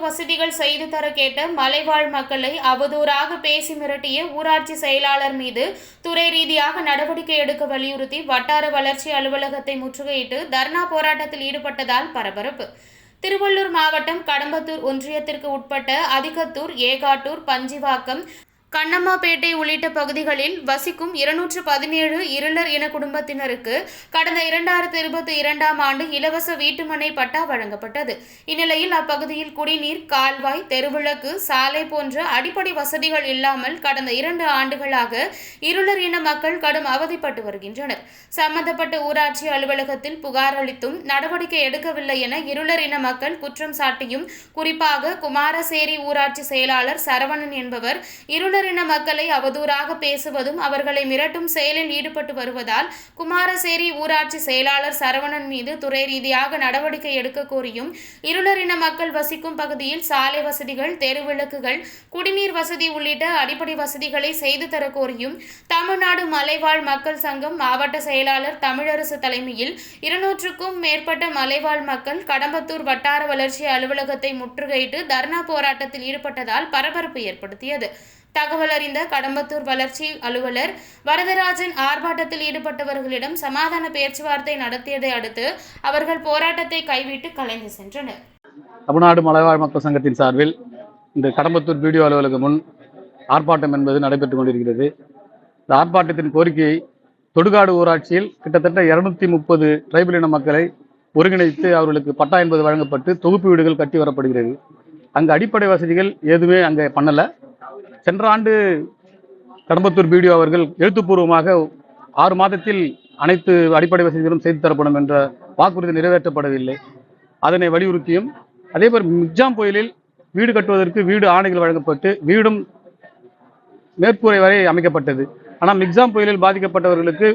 வசதிகள் செய்து தர கேட்ட மலைவாழ் மக்களை அவதூறாக பேசி மிரட்டிய ஊராட்சி செயலாளர் மீது துறை ரீதியாக நடவடிக்கை எடுக்க வலியுறுத்தி வட்டார வளர்ச்சி அலுவலகத்தை முற்றுகையிட்டு தர்ணா போராட்டத்தில் ஈடுபட்டதால் பரபரப்பு. திருவள்ளூர் மாவட்டம் கடம்பத்தூர் ஒன்றியத்திற்கு உட்பட்ட அதிகத்தூர் ஏகாட்டூர் பஞ்சிவாக்கம் கண்ணம்மாபேட்டை உள்ளிட்ட பகுதிகளில் வசிக்கும் இருநூற்று பதினேழு இருளர் இன குடும்பத்தினருக்கு கடந்த இரண்டாயிரத்தி இருபத்தி இரண்டாம் ஆண்டு இலவச வீட்டுமனை பட்டா வழங்கப்பட்டது. இந்நிலையில் அப்பகுதியில் குடிநீர் கால்வாய் தெருவிளக்கு சாலை போன்ற அடிப்படை வசதிகள் இல்லாமல் கடந்த இரண்டு ஆண்டுகளாக இருளர் இன மக்கள் கடும் அவதிப்பட்டு வருகின்றனர். சம்பந்தப்பட்ட ஊராட்சி அலுவலகத்தில் புகார் அளித்தும் நடவடிக்கை எடுக்கவில்லை என இருளர் இன மக்கள் குற்றம் சாட்டியும் குறிப்பாக குமாரசேரி ஊராட்சி செயலாளர் சரவணன் என்பவர் இருளர் இன மக்களை அவதூறாக பேசுவதும் அவர்களை மிரட்டும் செயலில் ஈடுபட்டு வருவதால் குமாரசேரி ஊராட்சி செயலாளர் சரவணன் மீது துறை ரீதியாக நடவடிக்கை எடுக்க கோரியும் இருளரின மக்கள் வசிக்கும் பகுதியில் சாலை வசதிகள் தெருவிளக்குகள் குடிநீர் வசதி உள்ளிட்ட அடிப்படை வசதிகளை செய்து தர கோரியும் தமிழ்நாடு மலைவாழ் மக்கள் சங்கம் மாவட்ட செயலாளர் தமிழரசு தலைமையில் இருநூற்றுக்கும் மேற்பட்ட மலைவாழ் மக்கள் கடம்பத்தூர் வட்டார வளர்ச்சி அலுவலகத்தை முற்றுகையிட்டு தர்ணா போராட்டத்தில் ஈடுபட்டதால் பரபரப்பு ஏற்படுத்தியது. தகவல் அறிந்த கடம்பத்தூர் வளர்ச்சி அலுவலர் வரதராஜன் ஆர்ப்பாட்டத்தில் ஈடுபட்டவர்களிடம் சமாதான பேச்சுவார்த்தை நடத்தியதை அடுத்து அவர்கள் போராட்டத்தை கைவிட்டு கலைந்து சென்றனர். தமிழ்நாடு மலைவாழ் மக்கள் சங்கத்தின் சார்பில் இந்த கடம்பத்தூர் பிடிஓ அலுவலகம் முன் ஆர்ப்பாட்டம் என்பது நடைபெற்றுக் கொண்டிருக்கிறது. இந்த ஆர்ப்பாட்டத்தின் கோரிக்கையை தொடுகாடு ஊராட்சியில் கிட்டத்தட்ட இருநூத்தி முப்பது டிரைபல் இன மக்களை ஒருங்கிணைத்து அவர்களுக்கு பட்டா என்பது வழங்கப்பட்டு தொகுப்பு வீடுகள் கட்டி வரப்படுகிறது. அங்கு அடிப்படை வசதிகள் எதுவுமே அங்கே பண்ணலை. சென்ற ஆண்டு கடம்பத்தூர் பிடிஓ அவர்கள் எழுத்துப்பூர்வமாக ஆறு மாதத்தில் அனைத்து அடிப்படை வசதிகளும் செய்து தரப்படும் என்ற வாக்குறுதி நிறைவேற்றப்படவில்லை. அதனை வலியுறுத்தியும் அதேபோல் மிக்ஜாம் புயலில் வீடு கட்டுவதற்கு வீடு ஆணைகள் வழங்கப்பட்டு வீடும் மேற்கூரை வரை அமைக்கப்பட்டது. ஆனால் மிக்ஜாம் புயலில் பாதிக்கப்பட்டவர்களுக்கு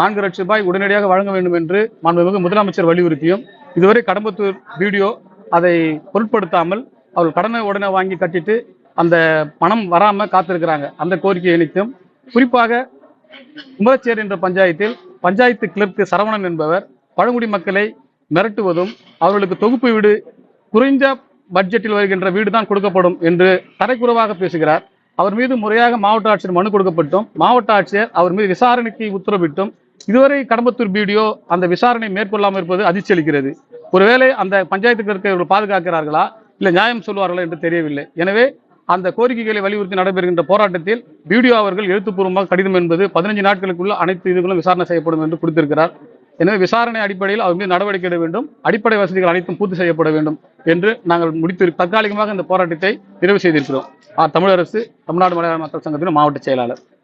நான்கு லட்சம் ரூபாய் உடனடியாக வழங்க வேண்டும் என்று மாண்புமிகு முதலமைச்சர் வலியுறுத்தியும் இதுவரை கடம்பத்தூர் வீடியோ அதை பொருட்படுத்தாமல் அவர்கள் கடனை உடனே வாங்கி கட்டிட்டு அந்த பணம் வராமல் காத்திருக்கிறாங்க. அந்த கோரிக்கையை இணைத்தும் குறிப்பாக கும்பச்சேரி என்ற பஞ்சாயத்தில் பஞ்சாயத்து கிளர்க்கு சரவணன் என்பவர் பழங்குடி மக்களை மிரட்டுவதும் அவர்களுக்கு தொகுப்பு வீடு குறைந்த பட்ஜெட்டில் வருகின்ற வீடு தான் கொடுக்கப்படும் என்று தரைக்குறவாக பேசுகிறார். அவர் மீது முறையாக மாவட்ட ஆட்சியர் மனு கொடுக்கப்பட்டும் மாவட்ட ஆட்சியர் அவர் மீது விசாரணைக்கு உத்தரவிட்டும். இதுவரை கடம்பத்தூர் பிடிஓ அந்த விசாரணை மேற்கொள்ளாமல் இருப்பது அதிர்ச்சி அளிக்கிறது ஒருவேளை அந்த பஞ்சாயத்துக்கு இருக்கிறவர்கள் பாதுகாக்கிறார்களா? இல்லை நியாயம் சொல்வார்களா என்று தெரியவில்லை. எனவே அந்த கோரிக்கைகளை வலியுறுத்தி நடைபெறுகின்ற போராட்டத்தில் பிடிஓ அவர்கள் எழுத்துப்பூர்வமாக கடிதம் என்பது பதினஞ்சு நாட்களுக்குள்ள அனைத்து இதுகளும் விசாரணை செய்யப்படும் என்று கொடுத்திருக்கிறார். எனவே விசாரணை அடிப்படையில் அவர் மீது நடவடிக்கை எடுக்க வேண்டும். அடிப்படை வசதிகள் அனைத்தும் பூர்த்தி செய்யப்பட வேண்டும் என்று நாங்கள் முடித்து தற்காலிகமாக இந்த போராட்டத்தை நிறைவு செய்திருக்கிறோம். தமிழரசு தமிழ்நாடு மலையாள மக்கள் சங்கத்தின் மாவட்ட செயலாளர்.